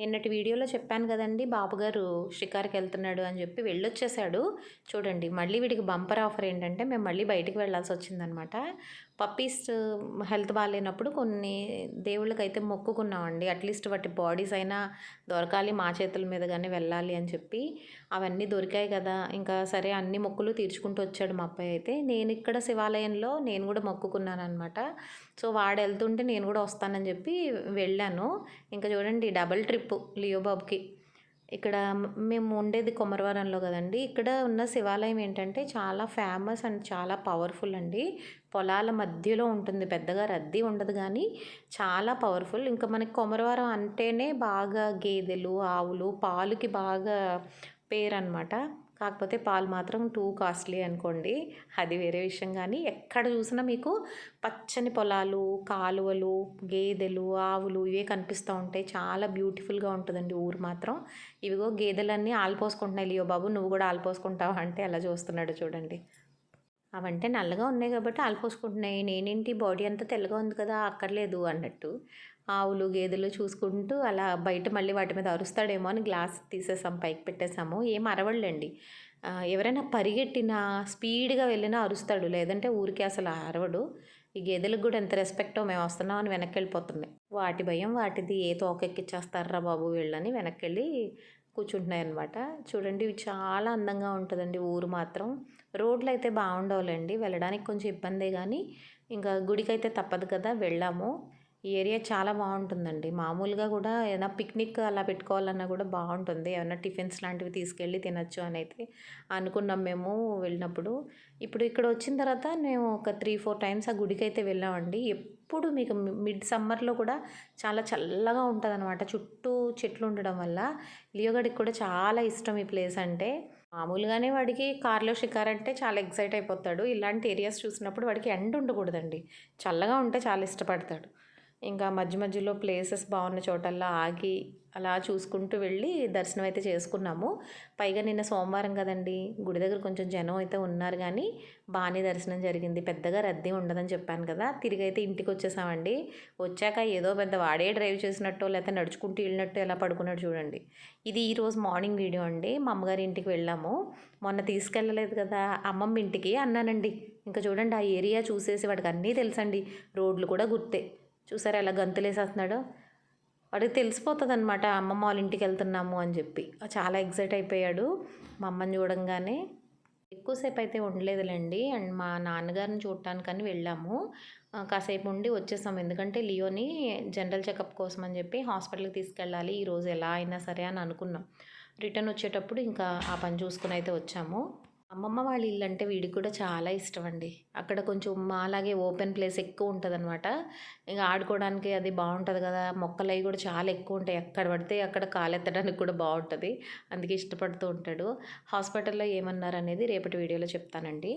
నిన్నటి వీడియోలో చెప్పాను కదండి బాబుగారు షికార్కి వెళ్తున్నాడు అని చెప్పి వెళ్ళొచ్చేసాడు. చూడండి మళ్ళీ వీడికి బంపర్ ఆఫర్ ఏంటంటే మేము మళ్ళీ బయటికి వెళ్ళాల్సి వచ్చిందనమాట. పప్పీస్ హెల్త్ బాగాలేనప్పుడు కొన్ని దేవుళ్ళకైతే మొక్కుకున్నామండి. అట్లీస్ట్ వాటి బాడీస్ అయినా దొరకాలి మా చేతుల మీదగానే వెళ్ళాలి అని చెప్పి అవన్నీ దొరికాయి కదా. ఇంకా సరే అన్ని మొక్కులు తీర్చుకుంటూ వచ్చాడు మా అబ్బాయి అయితే. నేను ఇక్కడ శివాలయంలో నేను కూడా మొక్కుకున్నాను అనమాట సో వాడు వెళ్తుంటే నేను కూడా వస్తానని చెప్పి వెళ్ళాను. ఇంకా చూడండి డబల్ ట్రిప్ లియోబాబుకి. ఇక్కడ మేము ఉండేది కొమరవరంలో కదండి. ఇక్కడ ఉన్న శివాలయం ఏంటంటే చాలా ఫేమస్ అండ్ చాలా పవర్ఫుల్ అండి. పొలాల మధ్యలో ఉంటుంది. పెద్దగా రద్దీ ఉండదు కానీ చాలా పవర్ఫుల్. ఇంకా మనకి కొమరవరం అంటేనే బాగా గేదెలు ఆవులు పాలుకి బాగా పేరు అనమాట కాకపోతే పాలు మాత్రం టూ కాస్ట్లీ అనుకోండి. అది వేరే విషయం కానీ ఎక్కడ చూసినా మీకు పచ్చని పొలాలు కాలువలు గేదెలు ఆవులు ఇవే కనిపిస్తూ ఉంటాయి. చాలా బ్యూటిఫుల్గా ఉంటుందండి ఊరు మాత్రం. ఇవిగో గేదెలన్నీ ఆల్పోసుకుంటున్నాయి లియో బాబు. నువ్వు కూడా ఆల్పోసుకుంటావా అంటే అలా చూస్తున్నాడు చూడండి. అవంటే నల్లగా ఉన్నాయి కాబట్టి ఆల్పోసుకుంటున్నాయి. నేనేంటి? బాడీ అంతా తెల్లగా ఉంది కదా అక్కర్లేదు అన్నట్టు. ఆవులు గేదెలు చూసుకుంటూ అలా బయట మళ్ళీ వాటి మీద అరుస్తాడేమో అని గ్లాస్ తీసేసాం పైకి పెట్టేసాము. ఏం అరవళ్ళండి ఎవరైనా పరిగెట్టినా స్పీడ్గా వెళ్ళినా అరుస్తాడు. లేదంటే ఊరికి అసలు అరవడు. ఈ గేదెలకు కూడా ఎంత రెస్పెక్టో మేము వస్తున్నాం అని వెనక్కి వెళ్ళిపోతుంది. వాటి భయం వాటిది. ఏ తోకెక్కిచ్చేస్తారా బాబు వీళ్ళని వెనక్కి వెళ్ళి కూర్చుంటున్నాయి అనమాట చూడండి ఇవి చాలా అందంగా ఉంటుందండి ఊరు మాత్రం. రోడ్లు అయితే బాగుండవులేండి వెళ్ళడానికి కొంచెం ఇబ్బందే కానీ ఇంకా గుడికి అయితే తప్పదు కదా వెళ్ళాము. ఈ ఏరియా చాలా బాగుంటుందండి. మామూలుగా కూడా ఏదైనా పిక్నిక్ అలా పెట్టుకోవాలన్నా కూడా బాగుంటుంది. ఏమైనా టిఫిన్స్ లాంటివి తీసుకెళ్ళి తినచ్చు అని అయితే అనుకున్నాం మేము వెళ్ళినప్పుడు. ఇప్పుడు ఇక్కడ వచ్చిన తర్వాత మేము ఒక త్రీ ఫోర్ టైమ్స్ ఆ గుడికి అయితే వెళ్ళామండి. ఎప్పుడు మీకు మిడ్ సమ్మర్లో కూడా చాలా చల్లగా ఉంటుంది అనమాట చుట్టూ చెట్లు ఉండడం వల్ల లియోగడికి కూడా చాలా ఇష్టం ఈ ప్లేస్ అంటే. మామూలుగానే వాడికి కార్లో షికార్ అంటే చాలా ఎక్సైట్ అయిపోతాడు. ఇలాంటి ఏరియాస్ చూసినప్పుడు వాడికి ఎండ ఉండకూడదండి. చల్లగా ఉంటే చాలా ఇష్టపడతాడు. ఇంకా మధ్య మధ్యలో ప్లేసెస్ బాగున్న చోటల్లా ఆగి అలా చూసుకుంటూ వెళ్ళి దర్శనం అయితే చేసుకున్నాము. పైగా నిన్న సోమవారం కదండి గుడి దగ్గర కొంచెం జనం అయితే ఉన్నారు కానీ బాగానే దర్శనం జరిగింది. పెద్దగా రద్దీ ఉండదని చెప్పాను కదా తిరిగి అయితే ఇంటికి వచ్చేసామండి. వచ్చాక ఏదో పెద్ద వాడే డ్రైవ్ చేసినట్టు లేకపోతే నడుచుకుంటూ వెళ్ళినట్టు ఎలా పడుకున్నాడు చూడండి. ఇది ఈరోజు మార్నింగ్ వీడియో అండి. మా అమ్మగారి ఇంటికి వెళ్ళాము. మొన్న తీసుకెళ్ళలేదు కదా అమ్మమ్మ ఇంటికి అన్నానండి. ఇంకా చూడండి ఆ ఏరియా చూసేసి వాడికి అన్నీ తెలుసండి. రోడ్లు కూడా గుర్తే. చూసారా ఎలా గంతులేసేస్తున్నాడో? వాడికి తెలిసిపోతుంది అనమాట అమ్మమ్మ వాళ్ళ ఇంటికి వెళ్తున్నాము అని చెప్పి. చాలా ఎగ్జైట్ అయిపోయాడు మా అమ్మని చూడంగానే. ఎక్కువసేపు అయితే ఉండలేదులేండి అండ్ మా నాన్నగారిని చూడటానికని వెళ్ళాము. కాసేపు ఉండి వచ్చేసాము. ఎందుకంటే లియోని జనరల్ చెకప్ కోసం అని చెప్పి హాస్పిటల్కి తీసుకెళ్ళాలి ఈరోజు ఎలా అయినా సరే అని అనుకున్నాం. రిటర్న్ వచ్చేటప్పుడు ఇంకా ఆ పని చూసుకుని అయితే వచ్చాము. అమ్మమ్మ వాళ్ళ ఇల్లు అంటే వీడికి కూడా చాలా ఇష్టం అండి అక్కడ కొంచెం మాలాగే ఓపెన్ ప్లేస్ ఎక్కువ ఉంటుంది అనమాట ఇంకా ఆడుకోవడానికి అది బాగుంటుంది కదా మొక్కలు అవి కూడా చాలా ఎక్కువ ఉంటాయి. ఎక్కడ పడితే అక్కడ కాలెత్తడానికి కూడా బాగుంటుంది. అందుకే ఇష్టపడుతూ ఉంటాడు. హాస్పిటల్లో ఏమన్నారు అనేది రేపటి వీడియోలో చెప్తానండి.